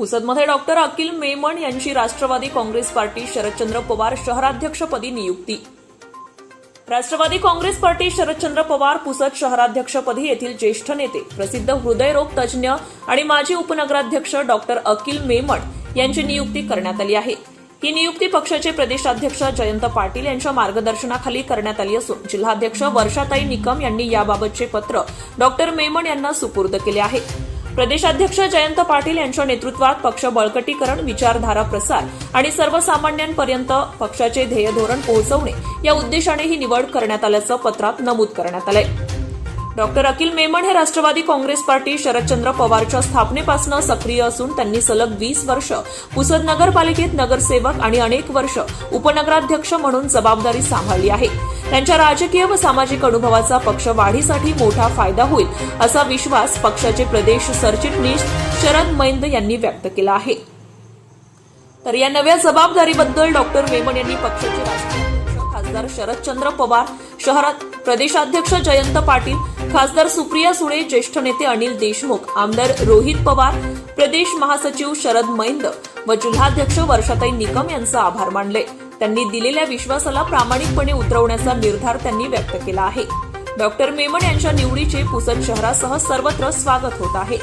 पुसदमध्ये doctor Akil Memon यांची Rashtrawadi Congress party Sharadchandra Pawar शहराध्यक्षपदी नियुक्ती. राष्ट्रवादी काँग्रेस पार्टी शरदचंद्र पवार पुसद शहराध्यक्षपदी येथील ज्येष्ठ नेते प्रसिद्ध हृदयरोग तज्ज्ञ आणि माजी उपनगराध्यक्ष डॉक्टर अकिल मेमण यांची नियुक्ती करण्यात आली आहे. ही नियुक्ती पक्षाचे प्रदेशाध्यक्ष जयंत पाटील यांच्या मार्गदर्शनाखाली करण्यात आली असून जिल्हाध्यक्ष वर्षाताई निकम यांनी याबाबतचे पत्र डॉक्टर मेमण यांना सुपूर्द केले आहे. प्रदेशाध्यक्ष जयंत पाटील यांच्या नेतृत्वात पक्ष बळकटीकरण विचारधारा प्रसार आणि सर्वसामान्यांपर्यंत पक्षाचे ध्येय धोरण पोहोचवणे या उद्देशाने ही निवड करण्यात आल्याचं पत्रात नमूद करण्यात आलंय. डॉक्टर अकिल मेमण हे राष्ट्रवादी काँग्रेस पार्टी शरदचंद्र पवारच्या स्थापनेपासून सक्रिय असून त्यांनी सलग वीस वर्ष पुसद नगरपालिकेत नगरसेवक आणि अनेक वर्ष उपनगराध्यक्ष म्हणून जबाबदारी सांभाळली आहे. त्यांच्या राजकीय व सामाजिक अनुभवाचा पक्ष वाढीसाठी मोठा फायदा होईल असा विश्वास पक्षाचे प्रदेश सरचिटणीस शरद मैंद यांनी व्यक्त केला आहे. तर या नव्या जबाबदारीबद्दल डॉक्टर वेमन यांनी पक्षाचे राष्ट्रीय अध्यक्ष खासदार शरदचंद्र पवार शहरात प्रदेशाध्यक्ष जयंत पाटील खासदार सुप्रिया सुळे ज्येष्ठ नेते अनिल देशमुख आमदार रोहित पवार प्रदेश महासचिव शरद मैंद व जिल्हाध्यक्ष वर्षाताई निकम यांचा आभार मानले. त्यांनी दिलेल्या विश्वासाला प्रामाणिकपणे उतरवण्याचा निर्धार त्यांनी व्यक्त केला आहे. डॉक्टर मेमन यांच्या निवडीचे पुसद शहरासह सर्वत्र स्वागत होत आहे.